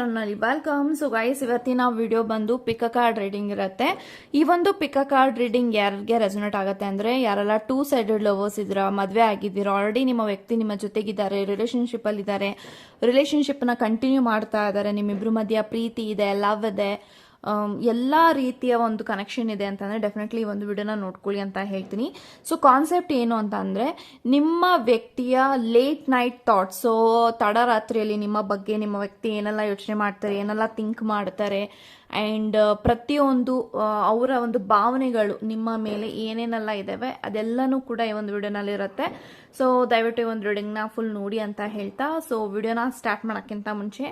ಚಾನಲ್ನಲ್ಲಿ welcome so guys ಇವತ್ತಿನ video ಬಂದು ಪಿಕ ಕಾರ್ಡ್ ರೀಡಿಂಗ್ ಇರುತ್ತೆ. ಈ ಒಂದು ಪಿಕ ಕಾರ್ಡ್ ರೀಡಿಂಗ್ ಯಾರಿಗೆ ರೆಸೊನೇಟ್ ಆಗುತ್ತೆ ಅಂದ್ರೆ ಯಾರೆಲ್ಲ ಟೂ ಸೈಡೆಡ್ ಲವರ್ಸ್ ಇದ್ರ ಮದುವೆ ಆಗಿದ್ದೀರಾ ಆಲ್ರೆಡಿ ನಿಮ್ಮ ವ್ಯಕ್ತಿ ನಿಮ್ಮ ಜೊತೆಗಿದ್ದಾರೆ ಇದ್ದಾರೆ ರಿಲೇಶನ್ಶಿಪ್ನ ಕಂಟಿನ್ಯೂ ಮಾಡ್ತಾ ಇದ್ದಾರೆ, ನಿಮ್ಮಿಬ್ರು ಮಧ್ಯ ಪ್ರೀತಿ ಇದೆ ಲವ್ ಇದೆ. ಎಲ್ಲ ರೀತಿಯ ಒಂದು ಕನೆಕ್ಷನ್ ಇದೆ ಅಂತಂದರೆ ಡೆಫಿನೆಟ್ಲಿ ಒಂದು ವಿಡಿಯೋನ ನೋಡ್ಕೊಳ್ಳಿ ಅಂತ ಹೇಳ್ತೀನಿ. ಸೊ ಕಾನ್ಸೆಪ್ಟ್ ಏನು ಅಂತ ಅಂದರೆ ನಿಮ್ಮ ವ್ಯಕ್ತಿಯ ಲೇಟ್ ನೈಟ್ ಥಾಟ್ಸ್ ತಡರಾತ್ರಿಯಲ್ಲಿ ನಿಮ್ಮ ಬಗ್ಗೆ ನಿಮ್ಮ ವ್ಯಕ್ತಿ ಏನೆಲ್ಲ ಯೋಚನೆ ಮಾಡ್ತಾರೆ, ಏನೆಲ್ಲ ಥಿಂಕ್ ಮಾಡ್ತಾರೆ ಆ್ಯಂಡ್ ಪ್ರತಿಯೊಂದು ಆ, ಅವರ ಒಂದು ಭಾವನೆಗಳು ನಿಮ್ಮ ಮೇಲೆ ಏನೇನೆಲ್ಲ ಇದ್ದಾವೆ ಅದೆಲ್ಲನೂ ಕೂಡ ಈ ಒಂದು ವಿಡಿಯೋನಲ್ಲಿ ಇರುತ್ತೆ. ಸೊ ದಯವಿಟ್ಟು ಈ ಒಂದು ರೀಡಿಂಗ್ನ ಫುಲ್ ನೋಡಿ ಅಂತ ಹೇಳ್ತಾ ಸೊ ವಿಡಿಯೋನ ಸ್ಟಾರ್ಟ್ ಮಾಡೋಕ್ಕಿಂತ ಮುಂಚೆ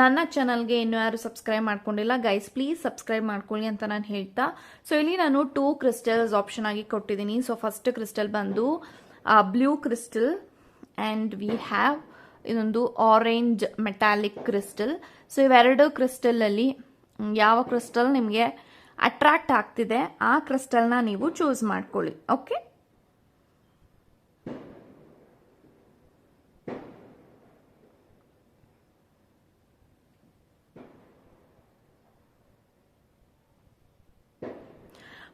ನನ್ನ ಚಾನಲ್ಗೆ ಇನ್ನೂ ಯಾರು ಸಬ್ಸ್ಕ್ರೈಬ್ ಮಾಡ್ಕೊಂಡಿಲ್ಲ ಗೈಸ್ ಪ್ಲೀಸ್ ಸಬ್ಸ್ಕ್ರೈಬ್ ಮಾಡ್ಕೊಳ್ಳಿ ಅಂತ ನಾನು ಹೇಳ್ತಾ. ಸೊ ಇಲ್ಲಿ ನಾನು ಟೂ ಕ್ರಿಸ್ಟಲ್ಸ್ ಆಪ್ಷನ್ ಆಗಿ ಕೊಟ್ಟಿದ್ದೀನಿ. ಸೊ ಫಸ್ಟ್ ಕ್ರಿಸ್ಟಲ್ ಬಂದು blue crystal and we have ಇದೊಂದು ಆರೆಂಜ್ ಮೆಟಾಲಿಕ್ ಕ್ರಿಸ್ಟಲ್ ಸೊ ಇವೆರಡು ಕ್ರಿಸ್ಟಲಲ್ಲಿ ಯಾವ ಕ್ರಿಸ್ಟಲ್ ನಿಮಗೆ ಅಟ್ರಾಕ್ಟ್ ಆಗ್ತಿದೆ ಆ ಕ್ರಿಸ್ಟಲ್ನ ನೀವು ಚೂಸ್ ಮಾಡ್ಕೊಳ್ಳಿ ಓಕೆ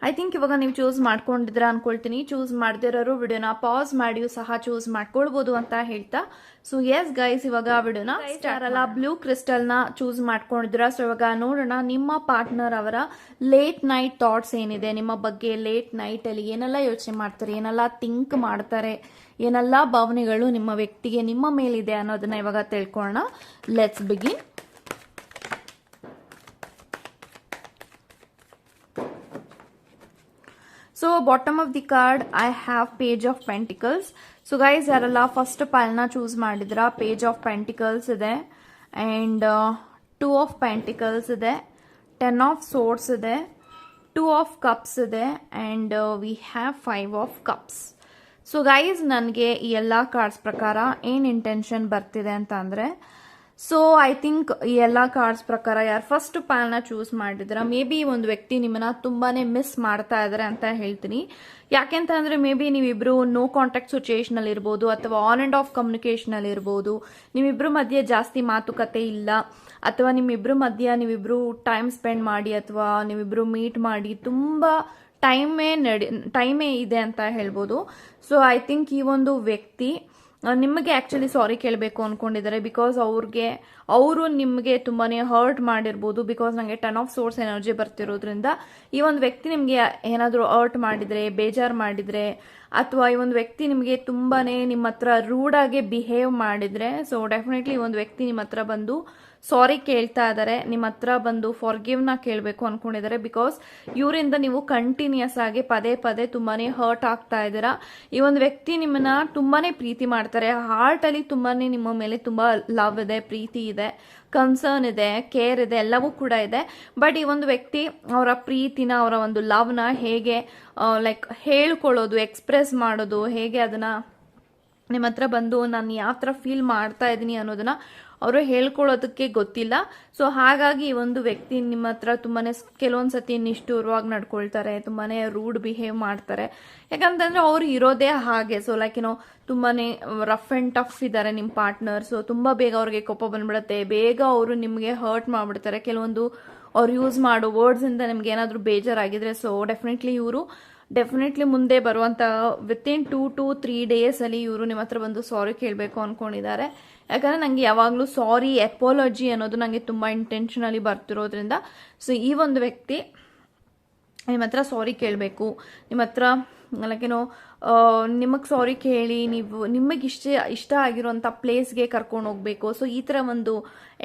ಐ ಥಿಂಕ್ ಇವಾಗ ನೀವು ಚೂಸ್ ಮಾಡ್ಕೊಂಡಿದ್ರ ಅನ್ಕೊಳ್ತೀನಿ. ಚೂಸ್ ಮಾಡದಿರೋರು ವಿಡಿಯೋನ ಪಾಸ್ ಮಾಡಿಯೂ ಸಹ ಚೂಸ್ ಮಾಡ್ಕೊಳ್ಬೋದು ಅಂತ ಹೇಳ್ತಾ. ಸೊ ಎಸ್ ಗೈಸ್ ಇವಾಗ ವಿಡಿಯೋನ ಅಲ್ಲ ಬ್ಲೂ ಕ್ರಿಸ್ಟಲ್ನ ನ ಚೂಸ್ ಮಾಡ್ಕೊಂಡಿದ್ರ ಸೊ ಇವಾಗ ನೋಡೋಣ ನಿಮ್ಮ ಪಾರ್ಟ್ನರ್ ಅವರ ಲೇಟ್ ನೈಟ್ ಥಾಟ್ಸ್ ಏನಿದೆ? ನಿಮ್ಮ ಬಗ್ಗೆ ಲೇಟ್ ನೈಟ್ ಅಲ್ಲಿ ಏನೆಲ್ಲ ಯೋಚನೆ ಮಾಡ್ತಾರೆ? ಏನೆಲ್ಲ ಥಿಂಕ್ ಮಾಡ್ತಾರೆ? ಏನೆಲ್ಲ ಭಾವನೆಗಳು ನಿಮ್ಮ ವ್ಯಕ್ತಿಗೆ ನಿಮ್ಮ ಮೇಲಿದೆ ಅನ್ನೋದನ್ನ ಇವಾಗ ತಿಳ್ಕೊಳ್ಳೋಣ. Let's begin so bottom of the card I have page of pentacles so guys ಯಾರೆಲ್ಲ ಫಸ್ಟ್ ಪೈಲ್ನ ಚೂಸ್ ಮಾಡಿದ್ರ ಪೇಜ್ ಆಫ್ ಪೆಂಟಿಕಲ್ಸ್ ಇದೆ. ಆ್ಯಂಡ್ ಟೂ ಆಫ್ ಪೆಂಟಿಕಲ್ಸ್ ಇದೆ. ಟೆನ್ ಆಫ್ ಸೋರ್ಸ್ ಇದೆ. ಟೂ ಆಫ್ ಕಪ್ಸ್ ಇದೆ. And we have five of cups so guys ನನಗೆ ಈ ಎಲ್ಲ ಕಾರ್ಡ್ಸ್ ಪ್ರಕಾರ ಏನು ಇಂಟೆನ್ಷನ್ ಬರ್ತಿದೆ ಅಂತ ಅಂದರೆ ಸೊ ಐ ಥಿಂಕ್ ಈ ಎಲ್ಲ ಕಾರ್ಡ್ಸ್ ಪ್ರಕಾರ ಯಾರು ಫಸ್ಟ್ ಪ್ಯಾಲ್ನ ಚೂಸ್ ಮಾಡಿದ್ರ ಮೇ ಬಿ ಒಂದು ವ್ಯಕ್ತಿ ನಿಮ್ಮನ್ನ ತುಂಬಾನೇ ಮಿಸ್ ಮಾಡ್ತಾ ಇದ್ದಾರೆ ಅಂತ ಹೇಳ್ತೀನಿ. ಯಾಕೆಂತ ಅಂದ್ರೆ ಮೇ ಬಿ ನೀವಿಬ್ರು ನೋ ಕಾಂಟ್ಯಾಕ್ಟ್ ಸಿಚುಯೇಷನ್ ಅಲ್ಲಿ ಇರ್ಬೋದು ಅಥವಾ ಆನ್ ಅಂಡ್ ಆಫ್ ಕಮ್ಯುನಿಕೇಶನ್ ಅಲ್ಲಿ ಇರ್ಬೋದು. ನಿಮ್ಮಿಬ್ರು ಮಧ್ಯೆ ಜಾಸ್ತಿ ಮಾತುಕತೆ ಇಲ್ಲ. ಅಥವಾ ನಿಮ್ಮಿಬ್ರು ಮಧ್ಯೆ ನೀವಿಬ್ರು ಟೈಮ್ ಸ್ಪೆಂಡ್ ಮಾಡಿ ಅಥವಾ ನೀವಿಬ್ರು ಮೀಟ್ ಮಾಡಿ ತುಂಬಾ ಟೈಮೇ ನಡಿ ಟೈಮೇ ಇದೆ ಅಂತ ಹೇಳ್ಬೋದು. ಸೊ ಐ ಥಿಂಕ್ ಈ ಒಂದು ವ್ಯಕ್ತಿ ನಿಮಗೆ ಆ್ಯಕ್ಚುಲಿ ಸಾರಿ ಕೇಳಬೇಕು ಅಂದ್ಕೊಂಡಿದ್ದಾರೆ ಬಿಕಾಸ್ ಅವ್ರಿಗೆ, ಅವರು ನಿಮಗೆ ತುಂಬಾ ಹರ್ಟ್ ಮಾಡಿರ್ಬೋದು ಬಿಕಾಸ್ ನನಗೆ ಟನ್ ಆಫ್ ಸೋರ್ಸ್ ಎನರ್ಜಿ ಬರ್ತಿರೋದ್ರಿಂದ ಈ ಒಂದು ವ್ಯಕ್ತಿ ನಿಮಗೆ ಏನಾದರೂ ಹರ್ಟ್ ಮಾಡಿದರೆ, ಬೇಜಾರು ಮಾಡಿದರೆ, ಅಥವಾ ಈ ಒಂದು ವ್ಯಕ್ತಿ ನಿಮಗೆ ತುಂಬಾ ನಿಮ್ಮ ಹತ್ರ ರೂಡಾಗಿ ಬಿಹೇವ್ ಮಾಡಿದರೆ ಸೊ ಡೆಫಿನೆಟ್ಲಿ ಈ ಒಂದು ವ್ಯಕ್ತಿ ನಿಮ್ಮ ಹತ್ರ ಬಂದು ಸಾರಿ ಕೇಳ್ತಾ ಇದ್ದಾರೆ ನಿಮ್ಮ ಹತ್ರ ಬಂದು ಫಾರ್ಗಿವ್ನ ಕೇಳಬೇಕು ಅನ್ಕೊಂಡಿದ್ದಾರೆ ಬಿಕಾಸ್ ಇವರಿಂದ ನೀವು ಕಂಟಿನ್ಯೂಸ್ ಆಗಿ ಪದೇ ಪದೇ ತುಂಬಾನೇ ಹರ್ಟ್ ಆಗ್ತಾ ಇದ್ದೀರಾ. ಈ ಒಂದು ವ್ಯಕ್ತಿ ನಿಮ್ಮನ್ನ ತುಂಬಾನೇ ಪ್ರೀತಿ ಮಾಡ್ತಾರೆ. ಹಾರ್ಟ್ ಅಲ್ಲಿ ತುಂಬಾನೇ ನಿಮ್ಮ ಮೇಲೆ ತುಂಬಾ ಲವ್ ಇದೆ, ಪ್ರೀತಿ ಇದೆ ಕನ್ಸರ್ನ್ ಇದೆ ಕೇರ್ ಇದೆ, ಎಲ್ಲವೂ ಕೂಡ ಇದೆ. ಬಟ್ ಈ ಒಂದು ವ್ಯಕ್ತಿ ಅವರ ಪ್ರೀತಿನ, ಅವರ ಒಂದು ಲವ್ನ ಹೇಗೆ ಲೈಕ್ ಹೇಳ್ಕೊಳ್ಳೋದು ಎಕ್ಸ್ಪ್ರೆಸ್ ಮಾಡೋದು, ಹೇಗೆ ಅದನ್ನ ನಿಮ್ಮ ಹತ್ರ ಬಂದು ನಾನು ಯಾವ ಥರ ಫೀಲ್ ಮಾಡ್ತಾ ಇದ್ದೀನಿ ಅನ್ನೋದನ್ನ ಅವರು ಹೇಳ್ಕೊಳ್ಳೋದಕ್ಕೆ ಗೊತ್ತಿಲ್ಲ. ಸೊ ಹಾಗಾಗಿ ಒಂದು ವ್ಯಕ್ತಿ ನಿಮ್ಮ ಹತ್ರ ತುಂಬಾನೇ ಕೆಲವೊಂದ್ಸತಿ ಕೆಲವೊಂದ್ ಸತಿ ನಿಷ್ಠೂರವಾಗಿ ನಡ್ಕೊಳ್ತಾರೆ, ತುಂಬಾನೇ ರೂಡ್ ಬಿಹೇವ್ ಮಾಡ್ತಾರೆ. ಯಾಕಂತಂದ್ರೆ ಅವ್ರು ಇರೋದೇ ಹಾಗೆ. ಸೊ ಲೈಕ್ ಏನೋ ತುಂಬಾನೇ ರಫ್ ಅಂಡ್ ಟಫ್ ಇದ್ದಾರೆ ನಿಮ್ಮ ಪಾರ್ಟ್ನರ್ ಸೊ ತುಂಬಾ ಬೇಗ ಅವ್ರಿಗೆ ಕೋಪ ಬಂದ್ಬಿಡುತ್ತೆ. ಬೇಗ ಅವರು ನಿಮಗೆ ಹರ್ಟ್ ಮಾಡ್ಬಿಡ್ತಾರೆ. ಕೆಲವೊಂದು ಅವ್ರು ಯೂಸ್ ಮಾಡೋ ವರ್ಡ್ಸ್ ಇಂದ ನಿಮ್ಗೆ ಏನಾದರೂ ಬೇಜಾರಾಗಿದ್ರೆ ಸೊ ಡೆಫಿನೆಟ್ಲಿ ಇವರು ಡೆಫಿನೆಟ್ಲಿ ಮುಂದೆ ಬರುವಂತ within two to three days ಅಲ್ಲಿ ಇವರು ನಿಮ್ಮ ಹತ್ರ ಬಂದು ಸಾರಿ ಕೇಳಬೇಕು ಅನ್ಕೊಂಡಿದ್ದಾರೆ. ಯಾಕಂದ್ರೆ ನಂಗೆ ಯಾವಾಗಲೂ ಸಾರಿ ಎಪೋಲಜಿ ಅನ್ನೋದು ನನಗೆ ತುಂಬಾ ಇಂಟೆನ್ಷನಲಿ ಬರ್ತಿರೋದ್ರಿಂದ. ಸೊ ಈ ಒಂದು ವ್ಯಕ್ತಿ ನಿಮ್ಮ ಹತ್ರ ಸಾರಿ ಕೇಳಬೇಕು. ನಿಮ್ಮ ಹತ್ರ ಲೈಕೇನೋ ನಿಮಗೆ ಸಾರಿ ಕೇಳಿ, ನೀವು ನಿಮಗೆ ಇಷ್ಟ ಇಷ್ಟ ಆಗಿರುವಂಥ ಪ್ಲೇಸ್ಗೆ ಕರ್ಕೊಂಡು ಹೋಗಬೇಕು. ಸೊ ಈ ಥರ ಒಂದು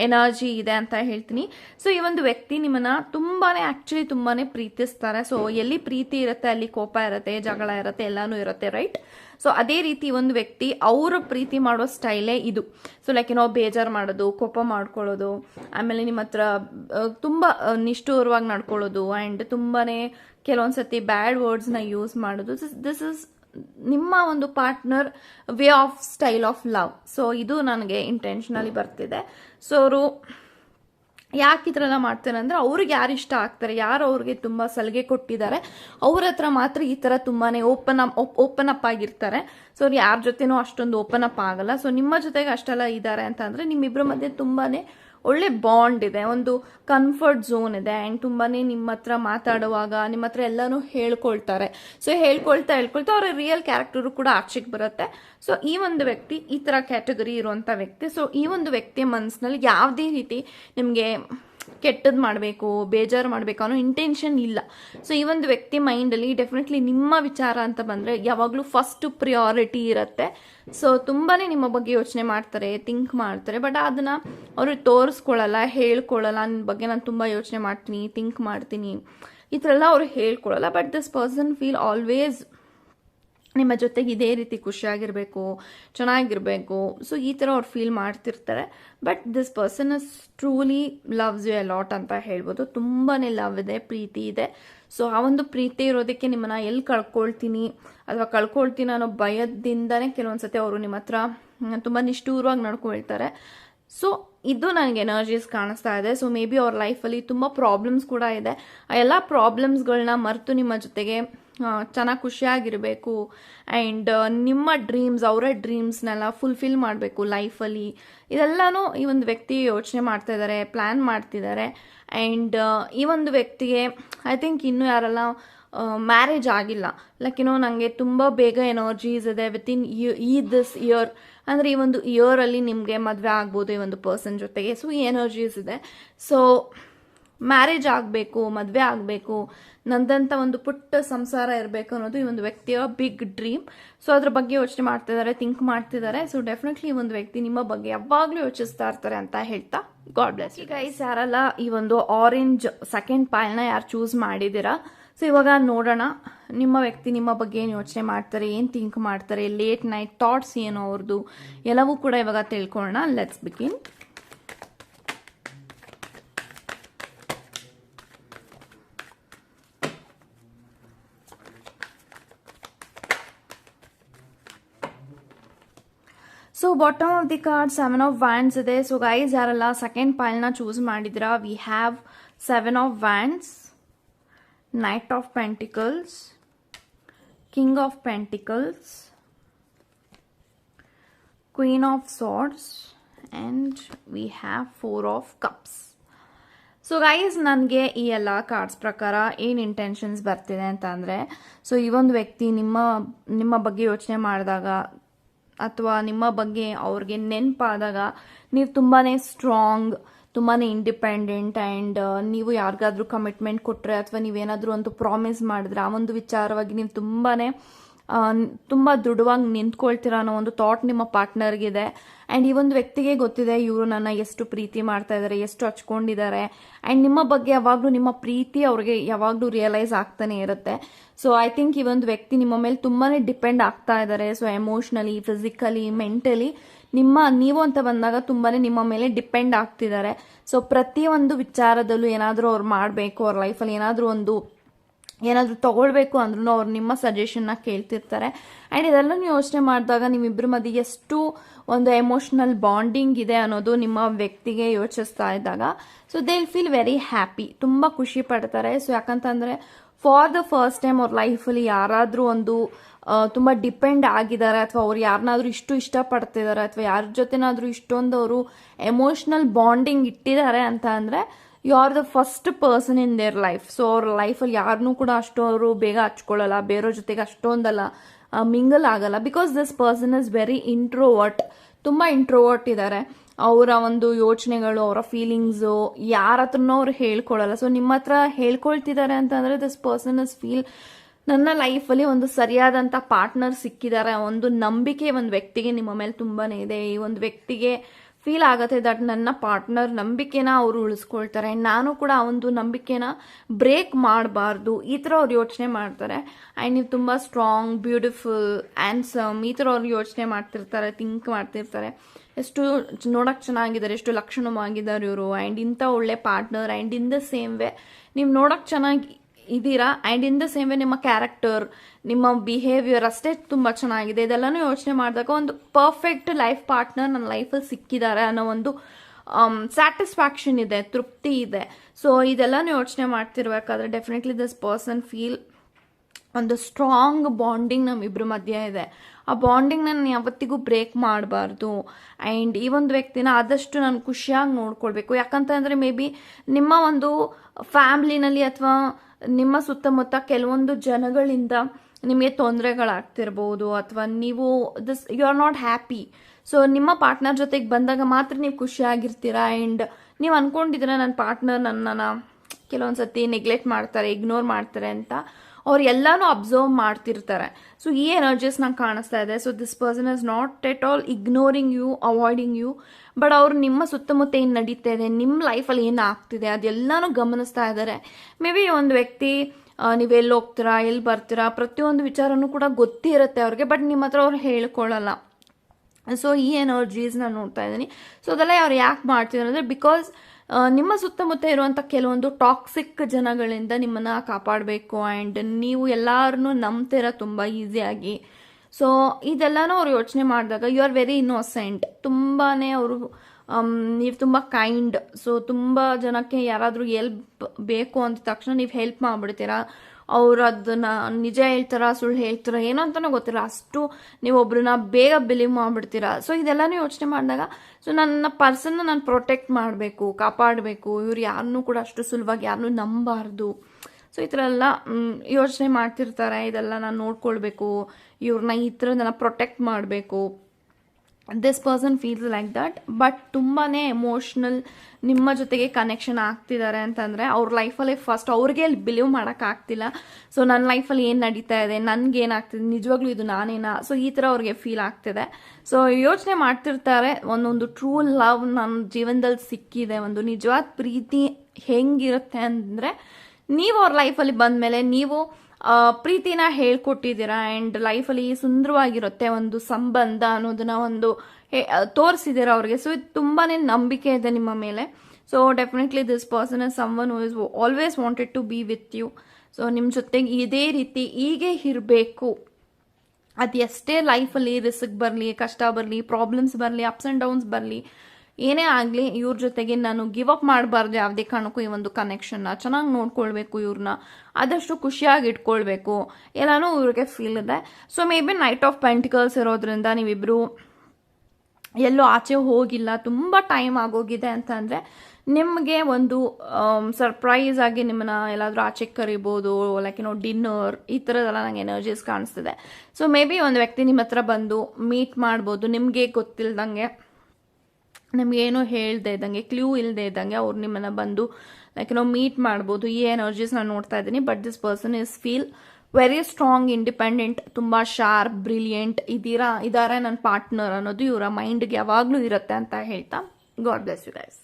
ಎನರ್ಜಿ ಇದೆ ಅಂತ ಹೇಳ್ತೀನಿ. ಸೊ ಈ ಒಂದು ವ್ಯಕ್ತಿ ನಿಮ್ಮನ್ನು ತುಂಬಾ ಆ್ಯಕ್ಚುಲಿ ತುಂಬಾ ಪ್ರೀತಿಸ್ತಾರೆ. ಸೊ ಎಲ್ಲಿ ಪ್ರೀತಿ ಇರುತ್ತೆ, ಅಲ್ಲಿ ಕೋಪ ಇರುತ್ತೆ, ಜಗಳ ಇರುತ್ತೆ, ಎಲ್ಲನೂ ಇರುತ್ತೆ ರೈಟ್ ಸೊ ಅದೇ ರೀತಿ ಒಂದು ವ್ಯಕ್ತಿ ಅವರ ಪ್ರೀತಿ ಮಾಡೋ ಸ್ಟೈಲೇ ಇದು. ಸೊ ಲೈಕ್ ಏನೋ ಬೇಜಾರು ಮಾಡೋದು, ಕೋಪ ಮಾಡ್ಕೊಳ್ಳೋದು, ಆಮೇಲೆ ನಿಮ್ಮ ಹತ್ರ ತುಂಬ ತುಂಬಾ ನಿಷ್ಠೂರವಾಗಿ ನಡ್ಕೊಳ್ಳೋದು ಆ್ಯಂಡ್ ತುಂಬಾನೇ ಕೆಲವೊಂದ್ಸತಿ ಬ್ಯಾಡ್ ವರ್ಡ್ಸ್ನ ಯೂಸ್ ಮಾಡೋದು. ದಿಸ್ ಇಸ್ ನಿಮ್ಮ ಒಂದು partner way of style of love. So ಇದು ನನಗೆ ಇಂಟೆನ್ಷನಲಿ ಬರ್ತಿದೆ. ಸೊ ಅವರು ಯಾಕೆ ಈ ಥರ ಎಲ್ಲ ಮಾಡ್ತಾರೆ ಅಂದರೆ ಅವ್ರಿಗೆ ಯಾರು ಇಷ್ಟ ಆಗ್ತಾರೆ, ಯಾರು ಅವ್ರಿಗೆ ತುಂಬ ಸಲಿಗೆ ಕೊಟ್ಟಿದ್ದಾರೆ, ಅವ್ರ ಹತ್ರ ಮಾತ್ರ ಈ ಥರ ತುಂಬಾ ಓಪನ್ ಅಪ್ ಓಪನ್ ಅಪ್ ಆಗಿರ್ತಾರೆ. ಸೊ ಅವ್ರು ಯಾರ ಜೊತೆನೂ ಅಷ್ಟೊಂದು ಓಪನ್ ಅಪ್ ಆಗಲ್ಲ. ಸೊ ನಿಮ್ಮ ಜೊತೆಗೆ ಅಷ್ಟೆಲ್ಲ ಇದ್ದಾರೆ ಅಂತ ಅಂದರೆ ನಿಮ್ಮಿಬ್ಬರ ಮಧ್ಯೆ ತುಂಬಾನೇ ಒಳ್ಳೆ ಬಾಂಡ್ ಇದೆ, ಒಂದು ಕಂಫರ್ಟ್ ಝೋನ್ ಇದೆ ಆ್ಯಂಡ್ ತುಂಬಾ ನಿಮ್ಮ ಹತ್ರ ಮಾತಾಡುವಾಗ ನಿಮ್ಮ ಹತ್ರ ಎಲ್ಲನೂ ಹೇಳ್ಕೊಳ್ತಾರೆ. ಸೊ ಹೇಳ್ಕೊಳ್ತಾ ಹೇಳ್ಕೊಳ್ತಾ ಅವರ ರಿಯಲ್ ಕ್ಯಾರೆಕ್ಟರು ಕೂಡ ಆಚೆಗೆ ಬರುತ್ತೆ. ಸೊ ಈ ಒಂದು ವ್ಯಕ್ತಿ ಈ ಥರ ಕ್ಯಾಟಗರಿ ಇರುವಂಥ ವ್ಯಕ್ತಿ. ಸೊ ಈ ಒಂದು ವ್ಯಕ್ತಿಯ ಮನಸ್ಸಿನಲ್ಲಿ ಯಾವುದೇ ರೀತಿ ನಿಮಗೆ ಕೆಟ್ಟದ್ದು ಮಾಡಬೇಕು, ಬೇಜಾರು ಮಾಡಬೇಕು ಅನ್ನೋ ಇಂಟೆನ್ಷನ್ ಇಲ್ಲ. ಸೊ ಈ ಒಂದು ವ್ಯಕ್ತಿ ಮೈಂಡಲ್ಲಿ ಡೆಫಿನೆಟ್ಲಿ ನಿಮ್ಮ ವಿಚಾರ ಅಂತ ಬಂದರೆ ಯಾವಾಗಲೂ ಫಸ್ಟ್ ಪ್ರಿಯಾರಿಟಿ ಇರುತ್ತೆ. ಸೊ ತುಂಬಾ ನಿಮ್ಮ ಬಗ್ಗೆ ಯೋಚನೆ ಮಾಡ್ತಾರೆ ಥಿಂಕ್ ಮಾಡ್ತಾರೆ ಬಟ್ ಅದನ್ನು ಅವರು ತೋರಿಸ್ಕೊಳ್ಳಲ್ಲ ಹೇಳ್ಕೊಳ್ಳಲ್ಲ ನನ್ನ ಬಗ್ಗೆ ನಾನು ತುಂಬ ಯೋಚನೆ ಮಾಡ್ತೀನಿ ಥಿಂಕ್ ಮಾಡ್ತೀನಿ. ಈ ಥರ ಎಲ್ಲ ಅವರು ಹೇಳ್ಕೊಳ್ಳಲ್ಲ but this person feel always ನಿಮ್ಮ ಜೊತೆಗೆ ಇದೇ ರೀತಿ ಖುಷಿಯಾಗಿರಬೇಕು, ಚೆನ್ನಾಗಿರಬೇಕು. ಸೊ ಈ ಥರ ಅವ್ರು ಫೀಲ್ ಮಾಡ್ತಿರ್ತಾರೆ. But this person is truly loves you lot ಅಂತ ಹೇಳ್ಬೋದು. ತುಂಬಾ ಲವ್ ಇದೆ, ಪ್ರೀತಿ ಇದೆ. ಸೊ ಆ ಒಂದು ಪ್ರೀತಿ ಇರೋದಕ್ಕೆ ನಿಮ್ಮನ್ನ ಎಲ್ಲಿ ಕಳ್ಕೊಳ್ತೀನಿ? ಅಥವಾ ಕಳ್ಕೊಳ್ತೀನಿ ಅನ್ನೋ ಭಯದಿಂದನೇ ಕೆಲವೊಂದು ಸತಿ ಅವರು ನಿಮ್ಮ ಹತ್ರ ತುಂಬ ನಿಷ್ಠೂರವಾಗಿ ನಡ್ಕೊಳ್ತಾರೆ. ಸೊ ಇದು ನನಗೆ ಎನರ್ಜೀಸ್ ಕಾಣಿಸ್ತಾ ಇದೆ. ಸೊ ಮೇ ಬಿ ಅವ್ರ ಲೈಫಲ್ಲಿ ತುಂಬ ಪ್ರಾಬ್ಲಮ್ಸ್ ಕೂಡ ಇದೆ. ಆ ಎಲ್ಲ ಪ್ರಾಬ್ಲಮ್ಸ್ಗಳನ್ನ ಮರೆತು ನಿಮ್ಮ ಜೊತೆಗೆ ಚೆನ್ನಾಗಿ ಖುಷಿಯಾಗಿರಬೇಕು. ಆ್ಯಂಡ್ ನಿಮ್ಮ ಡ್ರೀಮ್ಸ್ ಅವರ ಡ್ರೀಮ್ಸ್ನೆಲ್ಲ ಫುಲ್ಫಿಲ್ ಮಾಡಬೇಕು ಲೈಫಲ್ಲಿ ಇದೆಲ್ಲನೂ ಈ ಒಂದು ವ್ಯಕ್ತಿ ಯೋಚನೆ ಮಾಡ್ತಾ ಇದ್ದಾರೆ ಪ್ಲ್ಯಾನ್ ಮಾಡ್ತಿದ್ದಾರೆ ಆ್ಯಂಡ್ ಈ ಒಂದು ವ್ಯಕ್ತಿಗೆ ಐ ಥಿಂಕ್ ಇನ್ನೂ ಯಾರೆಲ್ಲ ಮ್ಯಾರೇಜ್ ಆಗಿಲ್ಲ. ಲೈಕ್ ಏನೋ ನನಗೆ ತುಂಬ ಬೇಗ ಎನರ್ಜೀಸ್ ಇದೆ ವಿತಿನ್ ಈ ದಿಸ್ ಇಯರ್ ಅಂದರೆ ಈ ಒಂದು ಇಯರಲ್ಲಿ ನಿಮಗೆ ಮದುವೆ ಆಗ್ಬೋದು ಈ ಒಂದು ಪರ್ಸನ್ ಜೊತೆಗೆ. ಸೊ ಈ ಎನರ್ಜೀಸ್ ಇದೆ. ಸೊ ಮ್ಯಾರೇಜ್ ಆಗಬೇಕು, ಮದುವೆ ಆಗಬೇಕು ನಂದಂಥ ಒಂದು ಪುಟ್ಟ ಸಂಸಾರ ಇರಬೇಕು ಅನ್ನೋದು ಈ ಒಂದು ವ್ಯಕ್ತಿಯ ಬಿಗ್ ಡ್ರೀಮ್ ಸೊ ಅದ್ರ ಬಗ್ಗೆ ಯೋಚನೆ ಮಾಡ್ತಿದ್ದಾರೆ ಥಿಂಕ್ ಮಾಡ್ತಿದ್ದಾರೆ ಸೊ ಡೆಫಿನೆಟ್ಲಿ ಈ ಒಂದು ವ್ಯಕ್ತಿ ನಿಮ್ಮ ಬಗ್ಗೆ ಯಾವಾಗಲೂ ಯೋಚಿಸ್ತಾ ಇರ್ತಾರೆ ಅಂತ ಹೇಳ್ತಾ ಗಾಡ್ ಬ್ಲೆಸ್ ಈಗ ಗೈಸ್ ಯಾರಲ್ಲ, ಈ ಒಂದು ಆರೆಂಜ್ ಸೆಕೆಂಡ್ ಪಾಯಲ್ನ ಯಾರು ಚೂಸ್ ಮಾಡಿದ್ದೀರಾ? ಸೊ ಇವಾಗ ನೋಡೋಣ, ನಿಮ್ಮ ವ್ಯಕ್ತಿ ನಿಮ್ಮ ಬಗ್ಗೆ ಏನು ಯೋಚನೆ ಮಾಡ್ತಾರೆ, ಏನು ಥಿಂಕ್ ಮಾಡ್ತಾರೆ ಲೇಟ್ ನೈಟ್ ಥಾಟ್ಸ್ ಏನು ಅವ್ರದ್ದು ಎಲ್ಲವೂ ಕೂಡ ಇವಾಗ ತಿಳ್ಕೊಳ್ಳೋಣ. Let's begin bottom of the card seven of wands ಇದೆ ಸೊ ಗೈಸ್ ಯಾರೆಲ್ಲ ಸೆಕೆಂಡ್ ಪೈಲ್ನ ಚೂಸ್ ಮಾಡಿದ್ರ we have seven of wands knight of pentacles king of pentacles queen of swords and we have four of cups so guys ನನಗೆ ಈ ಎಲ್ಲ cards ಪ್ರಕಾರ ಏನು intentions ಬರ್ತಿದೆ ಅಂತ ಅಂದರೆ ಸೊ ಈ ಒಂದು ವ್ಯಕ್ತಿ ನಿಮ್ಮ ನಿಮ್ಮ ಬಗ್ಗೆ ಯೋಚನೆ ಮಾಡಿದಾಗ ಅಥವಾ ನಿಮ್ಮ ಬಗ್ಗೆ ಅವ್ರಿಗೆ ನೆನಪಾದಾಗ ನೀವು ತುಂಬಾ ಸ್ಟ್ರಾಂಗ್ ತುಂಬಾ ಇಂಡಿಪೆಂಡೆಂಟ್ ಆ್ಯಂಡ್ ನೀವು ಯಾರಿಗಾದ್ರೂ ಕಮಿಟ್ಮೆಂಟ್ ಕೊಟ್ಟರೆ ಅಥವಾ ನೀವೇನಾದರೂ ಒಂದು ಪ್ರಾಮಿಸ್ ಮಾಡಿದ್ರೆ ಆ ಒಂದು ವಿಚಾರವಾಗಿ ನೀವು ತುಂಬಾ ತುಂಬ ದೃಢವಾಗಿ ನಿಂತ್ಕೊಳ್ತೀರ ಅನ್ನೋ ಒಂದು ಥಾಟ್ ನಿಮ್ಮ ಪಾರ್ಟ್ನರ್ಗಿದೆ ಆ್ಯಂಡ್ ಈ ಒಂದು ವ್ಯಕ್ತಿಗೆ ಗೊತ್ತಿದೆ, ಇವರು ನನ್ನ ಎಷ್ಟು ಪ್ರೀತಿ ಮಾಡ್ತಾ ಇದ್ದಾರೆ ಎಷ್ಟು ಹಚ್ಕೊಂಡಿದ್ದಾರೆ ಆ್ಯಂಡ್ ನಿಮ್ಮ ಬಗ್ಗೆ ಯಾವಾಗಲೂ ನಿಮ್ಮ ಪ್ರೀತಿ ಅವ್ರಿಗೆ ಯಾವಾಗಲೂ ರಿಯಲೈಸ್ ಆಗ್ತಾನೆ ಇರುತ್ತೆ. ಸೊ ಐ ಥಿಂಕ್ ಈ ಒಂದು ವ್ಯಕ್ತಿ ನಿಮ್ಮ ಮೇಲೆ ತುಂಬಾ ಡಿಪೆಂಡ್ ಆಗ್ತಾ ಇದ್ದಾರೆ ಸೊ ಎಮೋಷ್ನಲಿ ಫಿಸಿಕಲಿ ಮೆಂಟಲಿ ನಿಮ್ಮ, ನೀವು ಅಂತ ಬಂದಾಗ ತುಂಬಾ ನಿಮ್ಮ ಮೇಲೆ ಡಿಪೆಂಡ್ ಆಗ್ತಿದ್ದಾರೆ ಸೊ ಪ್ರತಿಯೊಂದು ವಿಚಾರದಲ್ಲೂ ಏನಾದರೂ ಅವ್ರು ಮಾಡಬೇಕು, ಅವ್ರ ಲೈಫಲ್ಲಿ ಏನಾದರೂ ಒಂದು ಏನಾದರೂ ತೊಗೊಳ್ಬೇಕು ಅಂದ್ರೂ ಅವ್ರು ನಿಮ್ಮ ಸಜೆಷನ್ನ ಕೇಳ್ತಿರ್ತಾರೆ. ಆ್ಯಂಡ್ ಇದೆಲ್ಲನೂ ಯೋಚನೆ ಮಾಡಿದಾಗ ನಿಮ್ಮಿಬ್ಬರ ಮಧ್ಯೆ ಎಷ್ಟು ಒಂದು ಎಮೋಷ್ನಲ್ ಬಾಂಡಿಂಗ್ ಇದೆ ಅನ್ನೋದು ನಿಮ್ಮ ವ್ಯಕ್ತಿಗೆ ಯೋಚಿಸ್ತಾ ಇದ್ದಾಗ so they will feel very happy ತುಂಬ ಖುಷಿ ಪಡ್ತಾರೆ. ಸೊ ಯಾಕಂತಂದರೆ ಫಾರ್ ದ ಫಸ್ಟ್ ಟೈಮ್ ಅವ್ರ ಲೈಫಲ್ಲಿ ಯಾರಾದರೂ ಒಂದು ತುಂಬ ಡಿಪೆಂಡ್ ಆಗಿದ್ದಾರೆ ಅಥವಾ ಅವ್ರು ಯಾರನ್ನಾದ್ರೂ ಇಷ್ಟು ಇಷ್ಟಪಡ್ತಿದ್ದಾರೆ ಅಥವಾ ಯಾರ ಜೊತೆನಾದರೂ ಇಷ್ಟೊಂದು ಅವರು ಎಮೋಷ್ನಲ್ ಬಾಂಡಿಂಗ್ ಇಟ್ಟಿದ್ದಾರೆ ಅಂತ ಅಂದರೆ you are the first person in their life so ಅವ್ರ ಲೈಫಲ್ಲಿ ಯಾರನ್ನೂ ಕೂಡ ಅಷ್ಟು ಅವರು ಬೇಗ ಹಚ್ಕೊಳ್ಳಲ್ಲ, ಬೇರೆಯವ್ರ ಜೊತೆಗೆ ಅಷ್ಟೊಂದಲ್ಲ ಮಿಂಗಲ್ ಆಗಲ್ಲ. Because this person is very introvert ತುಂಬ ಇಂಟ್ರೋವರ್ಟ್ ಇದ್ದಾರೆ ಅವರ ಒಂದು ಯೋಚನೆಗಳು, ಅವರ ಫೀಲಿಂಗ್ಸು ಯಾರ ಹತ್ರನೂ ಅವ್ರು ಹೇಳ್ಕೊಳ್ಳಲ್ಲ ಸೊ ನಿಮ್ಮ ಹತ್ರ ಹೇಳ್ಕೊಳ್ತಿದ್ದಾರೆ ಅಂತಂದರೆ ದಿಸ್ ಪರ್ಸನ್ ಇಸ್ ಫೀಲ್ ನನ್ನ ಲೈಫಲ್ಲಿ ಒಂದು ಸರಿಯಾದಂಥ ಪಾರ್ಟ್ನರ್ ಸಿಕ್ಕಿದ್ದಾರೆ ಒಂದು ನಂಬಿಕೆ ಒಂದು ವ್ಯಕ್ತಿಗೆ ನಿಮ್ಮ ಮೇಲೆ ತುಂಬಾ ಇದೆ. ಈ ಒಂದು ವ್ಯಕ್ತಿಗೆ ಫೀಲ್ ಆಗುತ್ತೆ ದಟ್ ನನ್ನ ಪಾರ್ಟ್ನರ್ ನಂಬಿಕೆನ ಅವರು ಉಳಿಸ್ಕೊಳ್ತಾರೆ. ನಾನು ಕೂಡ ಒಂದು ನಂಬಿಕೆನ ಬ್ರೇಕ್ ಮಾಡಬಾರ್ದು. ಈ ಥರ ಅವ್ರು ಯೋಚನೆ ಮಾಡ್ತಾರೆ. ಆ್ಯಂಡ್ ನೀವು ತುಂಬ ಸ್ಟ್ರಾಂಗ್ ಬ್ಯೂಟಿಫುಲ್ ಆ್ಯನ್ಸಮ್ ಈ ಥರ ಅವ್ರು ಯೋಚನೆ ಮಾಡ್ತಿರ್ತಾರೆ ಥಿಂಕ್ ಮಾಡ್ತಿರ್ತಾರೆ. ಎಷ್ಟು ನೋಡೋಕ್ಕೆ ಚೆನ್ನಾಗಿದ್ದಾರೆ, ಎಷ್ಟು ಲಕ್ಷಣವಾಗಿದ್ದಾರೆ ಇವರು. ಆ್ಯಂಡ್ ಇಂಥ ಒಳ್ಳೆ partner and in the same way ನೀವು ನೋಡೋಕ್ಕೆ ಚೆನ್ನಾಗಿ ಇದ್ದೀರಾ and in the same way ನಿಮ್ಮ ಕ್ಯಾರೆಕ್ಟರ್ ನಿಮ್ಮ ಬಿಹೇವಿಯರ್ ಅಷ್ಟೇ ತುಂಬ ಚೆನ್ನಾಗಿದೆ. ಇದೆಲ್ಲನೂ ಯೋಚನೆ ಮಾಡಿದಾಗ ಒಂದು ಪರ್ಫೆಕ್ಟ್ ಲೈಫ್ ಪಾರ್ಟ್ನರ್ ನನ್ನ ಲೈಫಲ್ಲಿ ಸಿಕ್ಕಿದ್ದಾರೆ ಅನ್ನೋ ಒಂದು ಸ್ಯಾಟಿಸ್ಫ್ಯಾಕ್ಷನ್ ಇದೆ, ತೃಪ್ತಿ ಇದೆ. ಸೊ ಇದೆಲ್ಲನೂ ಯೋಚನೆ ಮಾಡ್ತಿರ್ಬೇಕಾದ್ರೆ ಡೆಫಿನೆಟ್ಲಿ ದಿಸ್ ಪರ್ಸನ್ ಫೀಲ್ ಒಂದು ಸ್ಟ್ರಾಂಗ್ ಬಾಂಡಿಂಗ್ ನಮ್ಮಿಬ್ಬರ ಮಧ್ಯೆ ಇದೆ. ಆ ಬಾಂಡಿಂಗ್ ನಾನು ಯಾವತ್ತಿಗೂ ಬ್ರೇಕ್ ಮಾಡಬಾರ್ದು. ಆ್ಯಂಡ್ ಈ ಒಂದು ವ್ಯಕ್ತಿನ ಆದಷ್ಟು ನಾನು ಖುಷಿಯಾಗಿ ನೋಡ್ಕೊಳ್ಬೇಕು. ಯಾಕಂತಂದರೆ ಮೇ ಬಿ ನಿಮ್ಮ ಒಂದು ಫ್ಯಾಮ್ಲಿನಲ್ಲಿ ಅಥವಾ ನಿಮ್ಮ ಸುತ್ತಮುತ್ತ ಕೆಲವೊಂದು ಜನಗಳಿಂದ ನಿಮಗೆ ತೊಂದರೆಗಳಾಗ್ತಿರ್ಬೋದು ಅಥವಾ ನೀವು this you are not happy so ನಿಮ್ಮ ಪಾರ್ಟ್ನರ್ ಜೊತೆಗೆ ಬಂದಾಗ ಮಾತ್ರ ನೀವು ಖುಷಿಯಾಗಿರ್ತೀರಾ? ಆ್ಯಂಡ್ ನೀವು ಅನ್ಕೊಂಡಿದ್ರೆ ನನ್ನ ಪಾರ್ಟ್ನರ್ ನನ್ನನ್ನು ಕೆಲವೊಂದು ಸತಿ ನೆಗ್ಲೆಕ್ಟ್ ಮಾಡ್ತಾರೆ ಇಗ್ನೋರ್ ಮಾಡ್ತಾರೆ ಅಂತ. ಅವ್ರು ಎಲ್ಲನೂ ಅಬ್ಸರ್ವ್ ಮಾಡ್ತಿರ್ತಾರೆ. ಸೊ ಈ ಎನರ್ಜೀಸ್ ನಂಗೆ ಕಾಣಿಸ್ತಾ ಇದೆ. So this person is not at all ignoring you avoiding you but ಅವರು ನಿಮ್ಮ ಸುತ್ತಮುತ್ತ ಏನು ನಡೀತಾ ಇದೆ ನಿಮ್ಮ ಲೈಫಲ್ಲಿ ಏನು ಆಗ್ತಿದೆ, ಅದೆಲ್ಲನೂ ಗಮನಿಸ್ತಾ ಇದ್ದಾರೆ. ಮೇ ಬಿ ಒಂದು ವ್ಯಕ್ತಿ ನೀವು ಎಲ್ಲಿ ಹೋಗ್ತೀರಾ, ಎಲ್ಲಿ ಬರ್ತೀರಾ, ಪ್ರತಿಯೊಂದು ವಿಚಾರನೂ ಕೂಡ ಗೊತ್ತಿರುತ್ತೆ ಅವ್ರಿಗೆ. ಬಟ್ ನಿಮ್ಮ ಹತ್ರ ಅವ್ರು ಹೇಳ್ಕೊಳ್ಳಲ್ಲ ಸೊ ಈ ಎನರ್ಜೀಸ್ನ ನೋಡ್ತಾ ಇದ್ದೀನಿ. ಸೊ ಅದೆಲ್ಲ ಅವ್ರು ಯಾಕೆ ಮಾಡ್ತಿದ್ದಾರೆ ಅಂದರೆ ಬಿಕಾಸ್ ನಿಮ್ಮ ಸುತ್ತಮುತ್ತ ಇರುವಂಥ ಕೆಲವೊಂದು ಟಾಕ್ಸಿಕ್ ಜನಗಳಿಂದ ನಿಮ್ಮನ್ನು ಕಾಪಾಡಬೇಕು ಆ್ಯಂಡ್ ನೀವು ಎಲ್ಲರನ್ನೂ ನಂಬ್ತೀರ ತುಂಬ ಈಸಿಯಾಗಿ ಸೊ ಇದೆಲ್ಲನೂ ಅವ್ರು ಯೋಚನೆ ಮಾಡಿದಾಗ ಯು ಆರ್ ವೆರಿ ಇನ್ನೋಸೆಂಟ್ ತುಂಬಾ ಅವರು ನೀವು ತುಂಬ ಕೈಂಡ್ ಸೊ ತುಂಬ ಜನಕ್ಕೆ ಯಾರಾದರೂ ಎಲ್ಪ್ ಬೇಕು ಅಂದ ತಕ್ಷಣ ನೀವು ಹೆಲ್ಪ್ ಮಾಡಿಬಿಡ್ತೀರಾ? ಅವ್ರು ಅದನ್ನ ನಿಜ ಹೇಳ್ತಾರ, ಸುಳ್ಳು ಹೇಳ್ತಾರ ಏನೋ ಅಂತಾನೂ ಗೊತ್ತಿಲ್ಲ. ಅಷ್ಟು ನೀವು ಒಬ್ರನ್ನ ಬೇಗ ಬಿಲೀವ್ ಮಾಡಿಬಿಡ್ತೀರ. ಸೊ ಇದೆಲ್ಲನೂ ಯೋಚನೆ ಮಾಡಿದಾಗ ಸೊ ನನ್ನ ಪರ್ಸನ್ನ ನಾನು ಪ್ರೊಟೆಕ್ಟ್ ಮಾಡಬೇಕು, ಕಾಪಾಡಬೇಕು. ಇವ್ರು ಯಾರನ್ನೂ ಕೂಡ ಅಷ್ಟು ಸುಲಭವಾಗಿ ಯಾರನ್ನೂ ನಂಬಾರ್ದು. ಸೊ ಈ ಥರ ಎಲ್ಲ ಯೋಚನೆ ಮಾಡ್ತಿರ್ತಾರೆ. ಇದೆಲ್ಲ ನಾನು ನೋಡ್ಕೊಳ್ಬೇಕು. ಇವ್ರನ್ನ ಈ ಥರ ನಾನು ಪ್ರೊಟೆಕ್ಟ್ ಮಾಡಬೇಕು. This person feels like that but ತುಂಬಾ ಎಮೋಷ್ನಲ್ ನಿಮ್ಮ ಜೊತೆಗೆ ಕನೆಕ್ಷನ್ ಆಗ್ತಿದ್ದಾರೆ ಅಂತಂದರೆ ಅವ್ರ ಲೈಫಲ್ಲಿ ಫಸ್ಟ್ ಅವ್ರಿಗೆ ಬಿಲೀವ್ ಮಾಡೋಕ್ಕಾಗ್ತಿಲ್ಲ ಸೊ ನನ್ನ ಲೈಫಲ್ಲಿ ಏನು ನಡೀತಾ ಇದೆ, ನನಗೆ ಏನಾಗ್ತಿದೆ ನಿಜವಾಗ್ಲೂ ಇದು ನಾನೇನಾ? ಸೊ ಈ ಥರ ಅವ್ರಿಗೆ ಫೀಲ್ ಆಗ್ತಿದೆ. ಸೊ ಯೋಚನೆ ಮಾಡ್ತಿರ್ತಾರೆ, ಒಂದೊಂದು ಟ್ರೂ ಲವ್ ನನ್ನ ಜೀವನದಲ್ಲಿ ಸಿಕ್ಕಿದೆ, ಒಂದು ನಿಜವಾದ ಪ್ರೀತಿ ಹೆಂಗಿರುತ್ತೆ ಅಂದರೆ, ನೀವು ಅವ್ರ ಲೈಫಲ್ಲಿ ಬಂದಮೇಲೆ ನೀವು ಪ್ರೀತಿನ ಹೇಳ್ಕೊಟ್ಟಿದ್ದೀರಾ? ಆ್ಯಂಡ್ ಲೈಫಲ್ಲಿ ಸುಂದರವಾಗಿರುತ್ತೆ ಒಂದು ಸಂಬಂಧ ಅನ್ನೋದನ್ನ ಒಂದು ತೋರಿಸಿದ್ದೀರಾ ಅವ್ರಿಗೆ? ಸೊ ಇದು ತುಂಬಾ ನಂಬಿಕೆ ಇದೆ ನಿಮ್ಮ ಮೇಲೆ. So definitely this person is someone is always wanted to be with you so ನಿಮ್ಮ ಜೊತೆಗೆ ಇದೇ ರೀತಿ ಹೀಗೆ ಇರಬೇಕು. ಅದು ಎಷ್ಟೇ ಲೈಫಲ್ಲಿ ರಿಸ್ಕ್ ಬರಲಿ, ಕಷ್ಟ ಬರಲಿ ಪ್ರಾಬ್ಲಮ್ಸ್ ಬರಲಿ ಅಪ್ಸ್ ಆ್ಯಂಡ್ ಡೌನ್ಸ್ ಬರಲಿ ಏನೇ ಆಗಲಿ ಇವ್ರ ಜೊತೆಗೆ ನಾನು ಗಿವ್ ಅಪ್ ಮಾಡಬಾರ್ದು ಯಾವುದೇ ಕಾರಣಕ್ಕೂ ಈ ಒಂದು ಕನೆಕ್ಷನ್ನ ಚೆನ್ನಾಗಿ ನೋಡ್ಕೊಳ್ಬೇಕು ಇವ್ರನ್ನ ಆದಷ್ಟು ಖುಷಿಯಾಗಿ ಇಟ್ಕೊಳ್ಬೇಕು. ಎಲ್ಲನೂ ಇವ್ರಿಗೆ ಫೀಲ್ ಇದೆ. So maybe knight of pentacles ಇರೋದ್ರಿಂದ ನೀವಿಬ್ಬರು ಎಲ್ಲೂ ಆಚೆ ಹೋಗಿಲ್ಲ. ತುಂಬ ಟೈಮ್ ಆಗೋಗಿದೆ ಅಂತ ನಿಮಗೆ ಒಂದು ಸರ್ಪ್ರೈಸ್ ಆಗಿ ನಿಮ್ಮನ್ನ ಎಲ್ಲಾದರೂ ಆಚೆ ಕರಿಬೋದು. ಲೈಕ್ ಏನೋ ಡಿನ್ನರ್ ಈ ಥರದೆಲ್ಲ ನಂಗೆ ಎನರ್ಜೀಸ್ ಕಾಣಿಸ್ತಿದೆ. ಸೊ ಮೇ ಬಿ ಒಂದು ವ್ಯಕ್ತಿ ನಿಮ್ಮ ಹತ್ರ ಬಂದು ಮೀಟ್ ಮಾಡ್ಬೋದು. ನಿಮಗೆ ಗೊತ್ತಿಲ್ದಂಗೆ. ನಿಮ್ಗೇನು ಹೇಳ್ದೆ ಇದ್ದಂಗೆ ಕ್ಲೂ ಇಲ್ಲದೆ ಇದ್ದಂಗೆ ಅವ್ರು ನಿಮ್ಮನ್ನು ಬಂದು ಲೈಕ್ ನಾವು ಮೀಟ್ ಮಾಡ್ಬೋದು, ಈ ಎನರ್ಜೀಸ್ ನಾನು ನೋಡ್ತಾ ಇದ್ದೀನಿ. But this person is feel very strong independent ತುಂಬ ಶಾರ್ಪ್ ಬ್ರಿಲಿಯಂಟ್ ಇದೀರಾ ಇದಾರೆ ನನ್ನ ಪಾರ್ಟ್ನರ್ ಅನ್ನೋದು ಇವರ ಮೈಂಡ್ಗೆ ಯಾವಾಗಲೂ ಇರುತ್ತೆ ಅಂತ ಹೇಳ್ತಾ. God bless you guys